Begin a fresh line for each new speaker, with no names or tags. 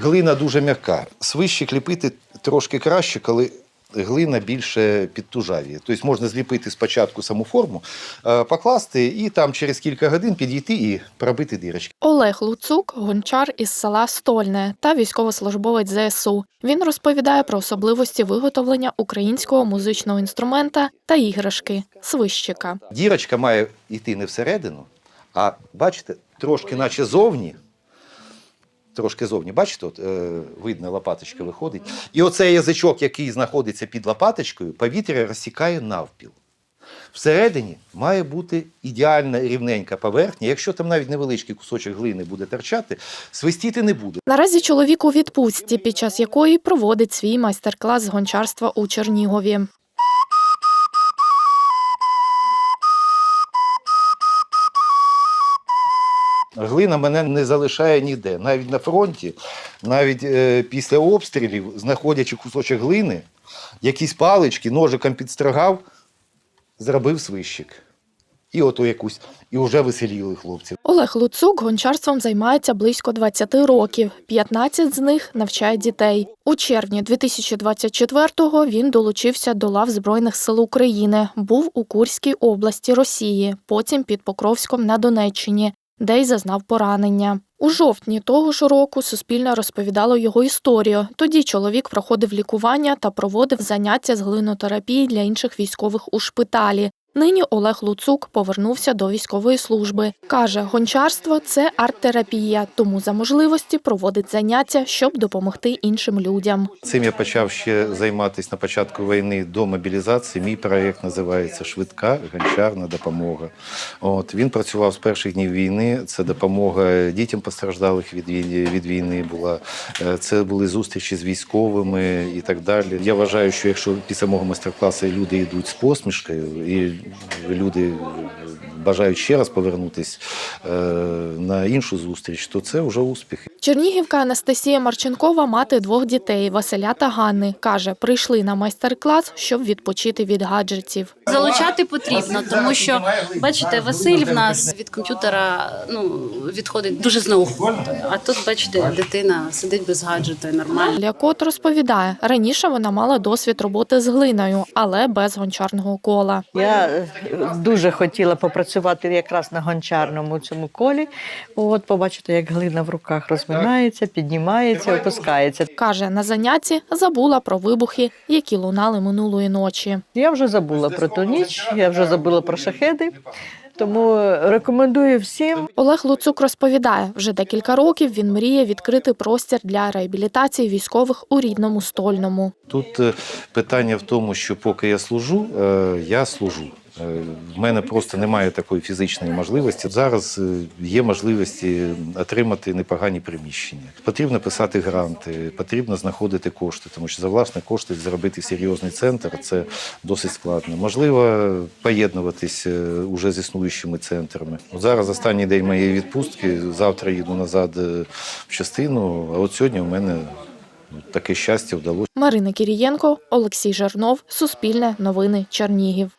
Глина дуже м'яка. Свищик ліпити трошки краще, коли глина більше підтужавіє. Тобто можна зліпити спочатку саму форму, е, покласти і там через кілька годин підійти і пробити дірочки.
Олег Луцук гончар із села Стольне та військовослужбовець ЗСУ. Він розповідає про особливості виготовлення українського музичного інструмента та іграшки свищика.
Дірочка має йти не всередину, а бачите, трошки наче зовні. Трошки зовні, бачите, от, е, видно, лопаточка виходить. І оцей язичок, який знаходиться під лопаточкою, повітря розсікає навпіл. Всередині має бути ідеальна рівненька поверхня. Якщо там навіть невеличкий кусочок глини буде торчати, свистіти не буде.
Наразі чоловік у відпустці, під час якої проводить свій майстер-клас з гончарства у Чернігові.
Глина мене не залишає ніде. Навіть на фронті, навіть е, після обстрілів, знаходячи кусочок глини, якісь палички, ножиком підстригав, зробив свищик. І ото якусь, і вже веселіли хлопці.
Олег Луцук гончарством займається близько 20 років. 15 з них навчає дітей. У червні 2024-го він долучився до лав Збройних сил України. Був у Курській області Росії, потім під Покровськом на Донеччині, де й зазнав поранення. У жовтні того ж року Суспільне розповідало його історію. Тоді чоловік проходив лікування та проводив заняття з глинотерапії для інших військових у шпиталі. Нині Олег Луцук повернувся до військової служби. Каже, гончарство це арт-терапія, тому за можливості проводить заняття, щоб допомогти іншим людям.
Цим я почав ще займатися на початку війни до мобілізації. Мій проєкт називається Швидка гончарна допомога. От він працював з перших днів війни. Це допомога дітям постраждалих від. Від війни була Е, це були зустрічі з військовими і так далі. Я вважаю, що якщо після мого майстер-класу люди йдуть з посмішкою, і люди бажають ще раз повернутися е, на іншу зустріч, то це вже успіх.
Чернігівка Анастасія Марченкова, мати двох дітей Василя та Ганни, каже, прийшли на майстер-клас, щоб відпочити від гаджетів.
Залучати потрібно, тому що бачите, Василь в нас від комп'ютера ну відходить дуже з неохотою. А тут, бачите, дитина сидить без гаджета, і нормально.
Лякот розповідає, раніше вона мала досвід роботи з глиною, але без гончарного кола.
Я е, дуже хотіла попрацювати якраз на гончарному цьому колі. От побачити, як глина в руках розминається, піднімається, опускається.
Каже, на занятті забула про вибухи, які лунали минулої ночі.
Я вже забула про ту ніч, я вже забула про шахеди. Тому рекомендую всім
Олег Луцук розповідає, вже декілька років він мріє відкрити простір для реабілітації військових у рідному стольному.
Тут е, питання в тому, що поки я служу, е, я служу. Е, В мене просто немає такої фізичної можливості. Зараз е, є можливості отримати непогані приміщення. Потрібно писати гранти, потрібно знаходити кошти, тому що за власні кошти зробити серйозний центр це досить складно. Можливо, поєднуватись е, уже з існуючими центрами. Зараз останній день моєї відпустки. Завтра їду назад в частину. А от сьогодні у мене таке щастя вдалося.
Марина Кірієнко, Олексій Жернов, Суспільне новини, Чернігів.